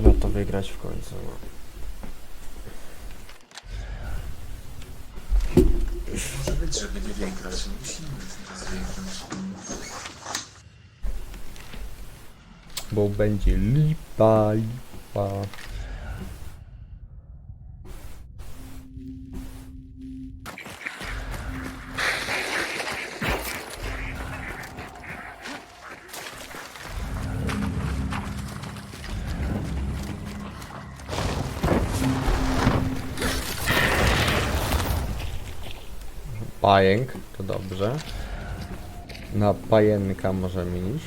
Trzeba to wygrać w końcu. Może być, żeby nie wygrać. No musimy teraz wygrać. Bo będzie lipa, lipa. Pajęk, to dobrze. Na pajęka możemy iść.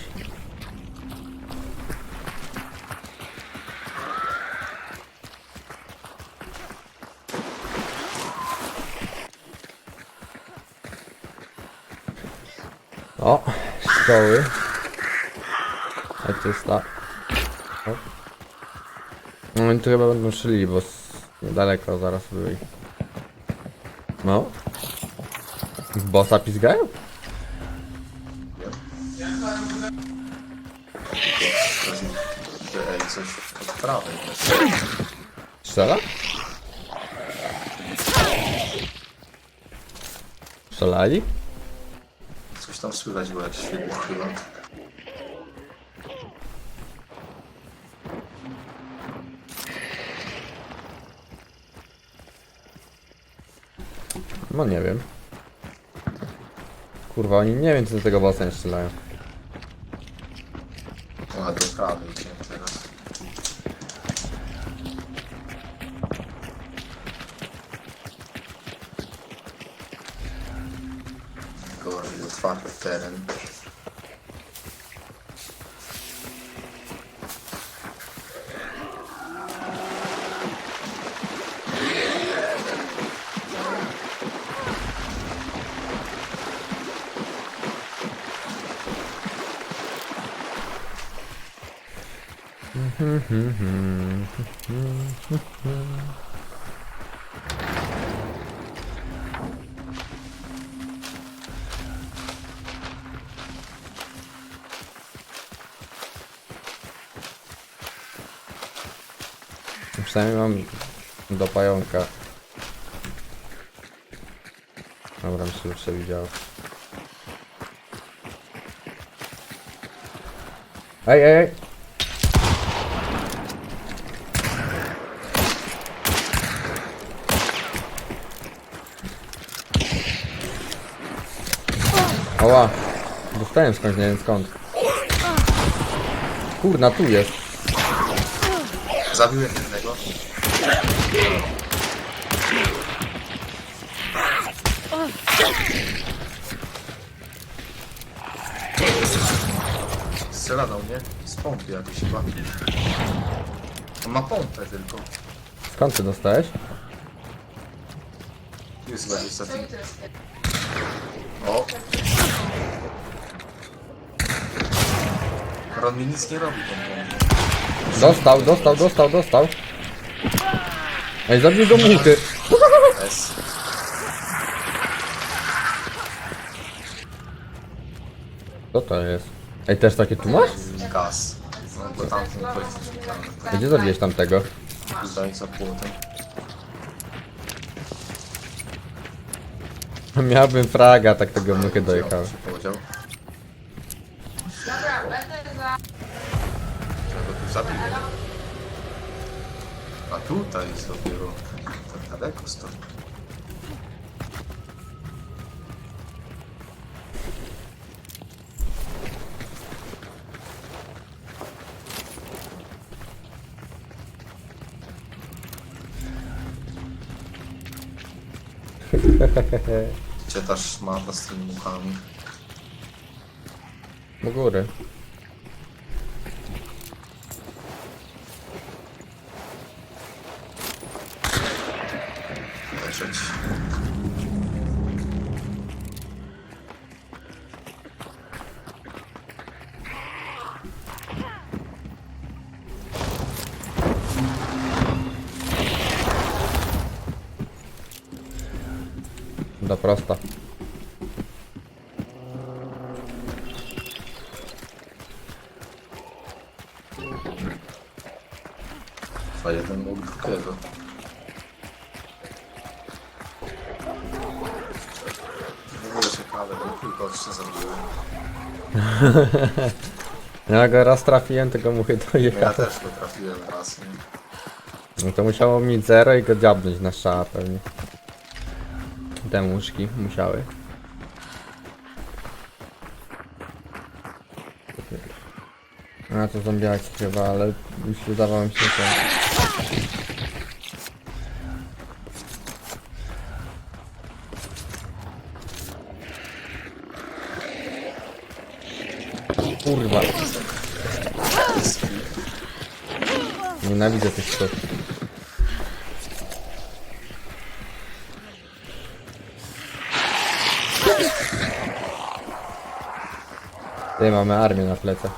O, szkoły. A to jest ta. No oni tu chyba będą szli, bo niedaleko zaraz byli. No. Bossa pizgają? Ej, coś od prawej. Strzela? Strzelali? Coś tam słychać było jak świetnie chyba. No nie wiem. Kurwa, oni nie wiem, czy do tego bossa nie strzelają. O, a do prawej idzie teraz. Gorzej, otwarty teren. Przynajmniej mam do pająka. Dobra, mi się już przewidziało. Ej, ej, ej! Oła! Dostałem skądś, nie wiem skąd. Kurna, tu jest. Zabiłem jednego. Strzela do mnie z pompy jakiejś chyba. On ma pompę tylko. Skąd ty dostałeś? Jest 20 O! Ron mi nic nie robi pompą. Dostał, dostał, dostał, dostał. Ej, zabił go muchy. S. Co to jest? Ej, też takie tu masz? Gaz. No bo tam ten powiedz, A Gdzie zabiłeś tamtego? tutaj za płotem. Miałbym fraga, tak tego muchy dojechały. się zabiję. A tutaj jest dopiero tak daleko stąd. Gdzie ta szmata z tymi muchami? U góry. работать. Да просто. Tylko jeszcze zrobiłem. Ja go raz trafiłem, tylko mu chyba No ja dojechał. też go trafiłem raz, nie? No to musiało mieć zero i go dziabnąć na strzała pewnie. Te muszki musiały. A to zombiaki chyba, ale już wydawało mi się, że... Kurwa. Nienawidzę tych skoków. Tutaj mamy armię na plecach.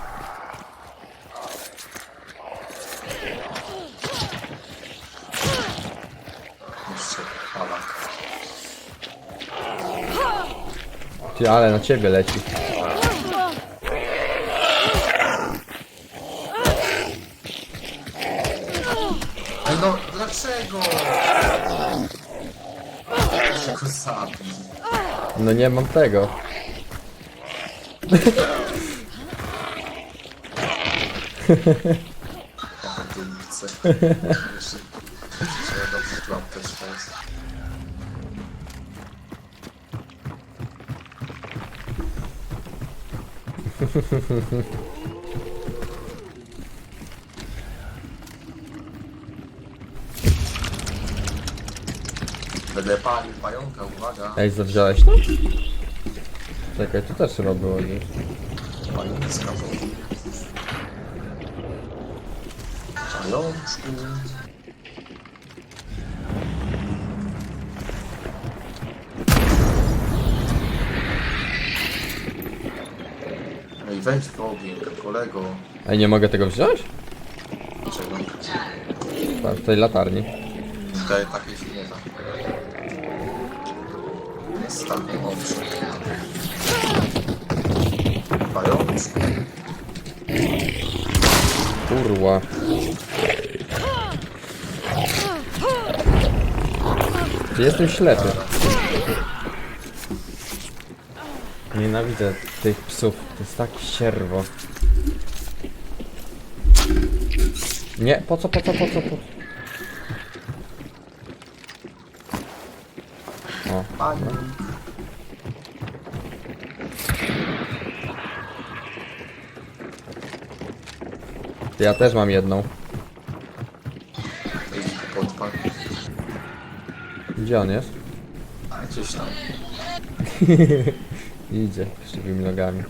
Ty, ale na ciebie leci. Ej no, dlaczego? Że go zabił. No nie mam tego. Dulce. Jeszcze trzeba dobrze klapkę. Będę palił pająka, uwaga. Ej, zawziąłeś to? Czekaj, tu też chyba było gdzieś. Pająk z kawą. Pajączku. Ej, wejdź w ogień, kolego. Ej, nie mogę tego wziąć? Czego? Tak, w tej latarni. Tutaj takiej się nie da. Tam oczy. Pajączku. Kurwa. Jestem ślepy? Nienawidzę tych psów. To jest tak sierwo. Nie, po co, po co, po co, po co? Pająk. ja też mam jedną. Podpal. Gdzie on jest? Gdzieś tam. Idzie, krzywymi nogami.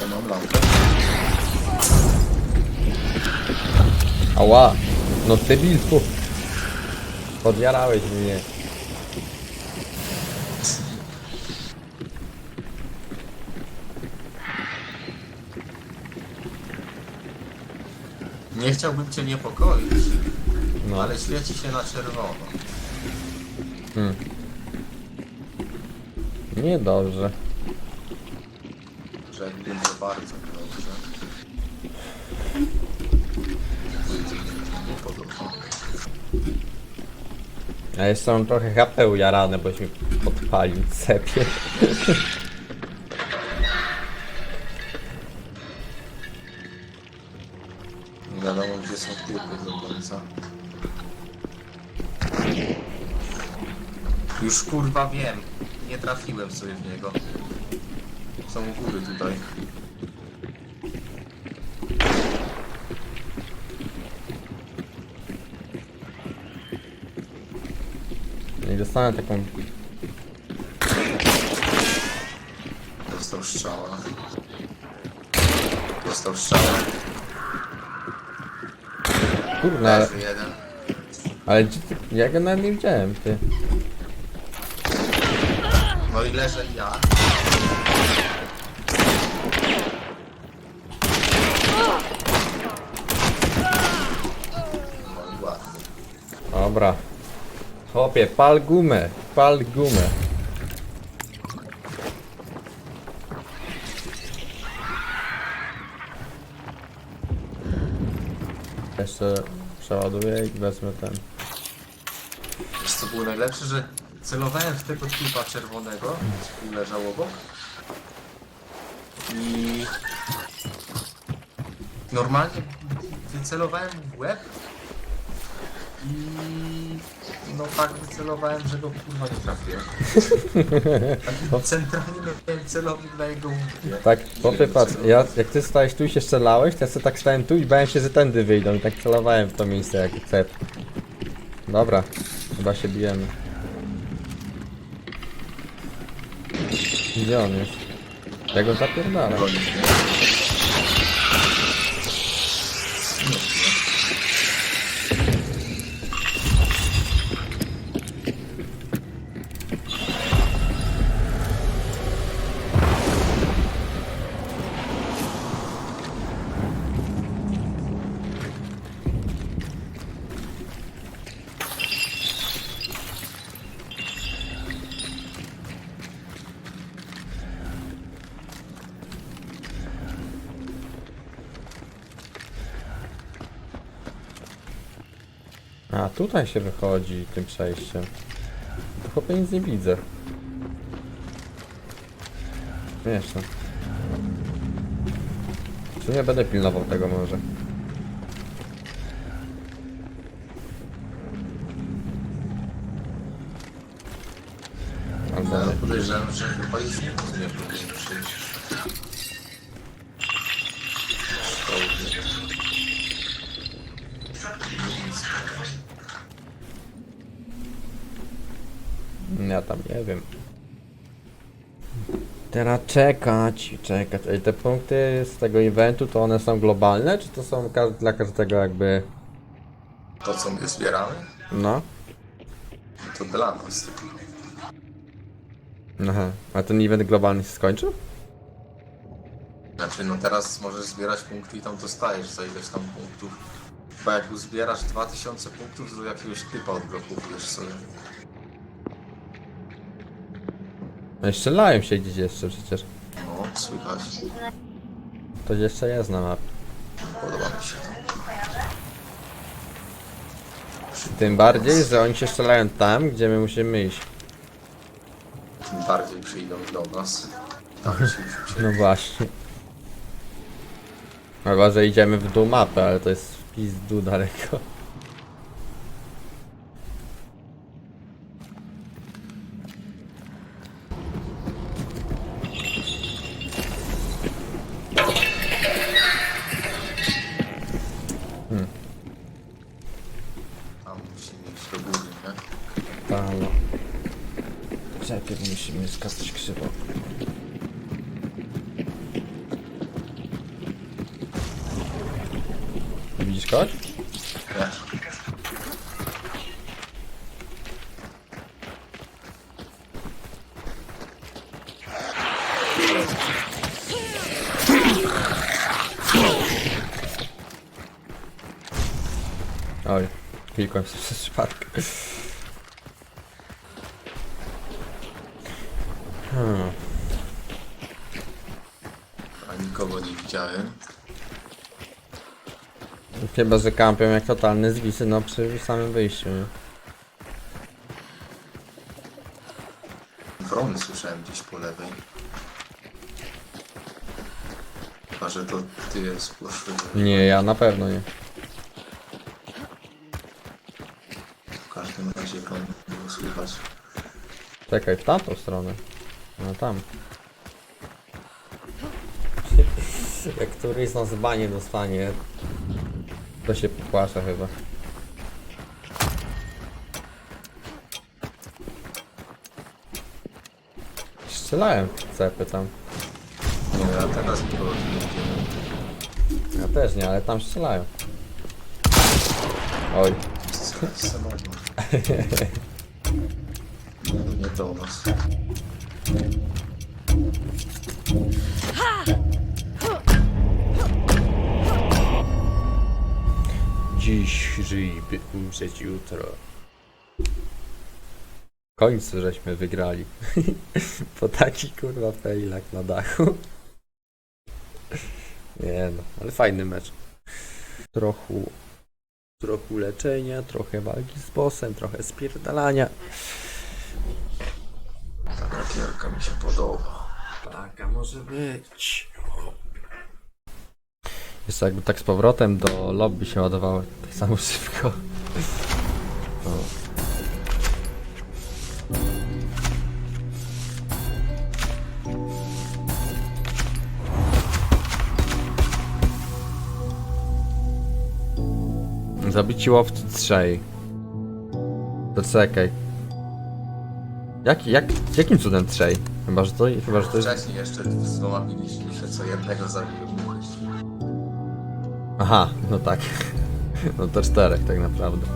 Ja mam lampę. Ała! No debilu! Podjarałeś mnie. Nie chciałbym cię niepokoić, No. ale świeci się na czerwono. Hmm. Niedobrze. Że to bardzo. Ja jeszcze mam trochę HP ujarane, boś mi podpalił cepie. Nie wiadomo gdzie są typy do końca. Już kurwa wiem. Nie trafiłem sobie w niego. Są góry tutaj. Nie dostanę taką... Dostał strzała. Dostał strzał. Kurna, ale, Leży jeden. ale gdzie ty, ja go nawet nie widziałem, ty. No i leżę ja. No i ładnie. Dobra. Chłopie, pal gumę, pal gumę. Jeszcze przeładuję i wezmę ten. Wiesz co było najlepsze, że celowałem w tego typa czerwonego, który leżał obok. I normalnie wycelowałem w łeb i no tak wycelowałem, że go kurwa nie trafiłem. Tak centralnie miałem celownik na jego łbie. Tak, chłopie, patrz, ja, jak ty stałeś tu i się strzelałeś, to ja sobie tak stałem tu i bałem się, że tędy wyjdą i tak celowałem w to miejsce jak cep. Dobra, chyba się bijemy. Gdzie on jest? Ja go zapierdalam. Mnie. Tutaj się wychodzi tym przejściem. Chłopie nic nie widzę. Śmieszne. Czy nie będę pilnował tego może? Nie. podejrzewam, że chyba już nie powinien powinien przyjść. Szkoły. Ja tam nie wiem. Teraz czekać, czekać. Ej, te punkty z tego eventu to one są globalne, czy to są ka- dla każdego jakby. To co my zbieramy, No? to dla nas. Aha. A ten event globalny się skończył? Znaczy, no teraz możesz zbierać punkty i tam dostajesz za ileś tam punktów. Bo jak uzbierasz 2000 punktów, to jakiegoś typa odblokujesz sobie. No i strzelają się gdzieś jeszcze przecież. No, słychać. To jeszcze jest na mapie. Podoba mi się to. Tym bardziej, że oni się strzelają tam, gdzie my musimy iść. Tym bardziej przyjdą do nas. Się się No właśnie. Chyba, że idziemy w dół mapy, ale to jest w pizdu daleko. Tam musimy iść do góry, nie? Halo. Czekaj, musimy skakać krzywo. Widzisz kogoś? Oj, klikłem sobie przez Hmm. A nikogo nie widziałem. Chyba, że kampią jak totalny zwisy, no przy samym wyjściu, nie? Wrony słyszałem gdzieś po lewej. Chyba, że to ty zgłoszyłeś. Nie, ja na pewno nie. W każdym razie wrony było słychać. Czekaj, w tamtą stronę. No tam. Jak któryś z nas banie dostanie, to się popłacze chyba. Strzelałem w cepy tam. No ja teraz nikogo nie widziałem. Ja też nie, ale tam strzelają. Oj, Samotny. Nie do nas. Dziś żyj, by umrzeć jutro. W końcu żeśmy wygrali. po taki kurwa failak na dachu. Nie no, ale fajny mecz. Trochę, trochę leczenia, trochę walki z bossem, trochę spierdalania. Gierka mi się podoba. Taka może być. Jest jakby tak z powrotem do lobby się ładowało tak samo szybko. Zabici łowcy trzej. To. Jak, jak, jakim cudem trzej? Chyba, że to, chyba, że to jest... Wcześniej jeszcze z dwoma mieliśmy, co jednego zabiłem. Aha, no tak. No to czterech tak naprawdę.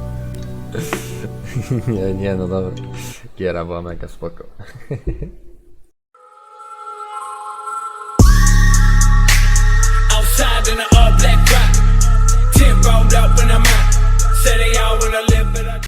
Nie, nie, no dobra. Giera była mega spoko.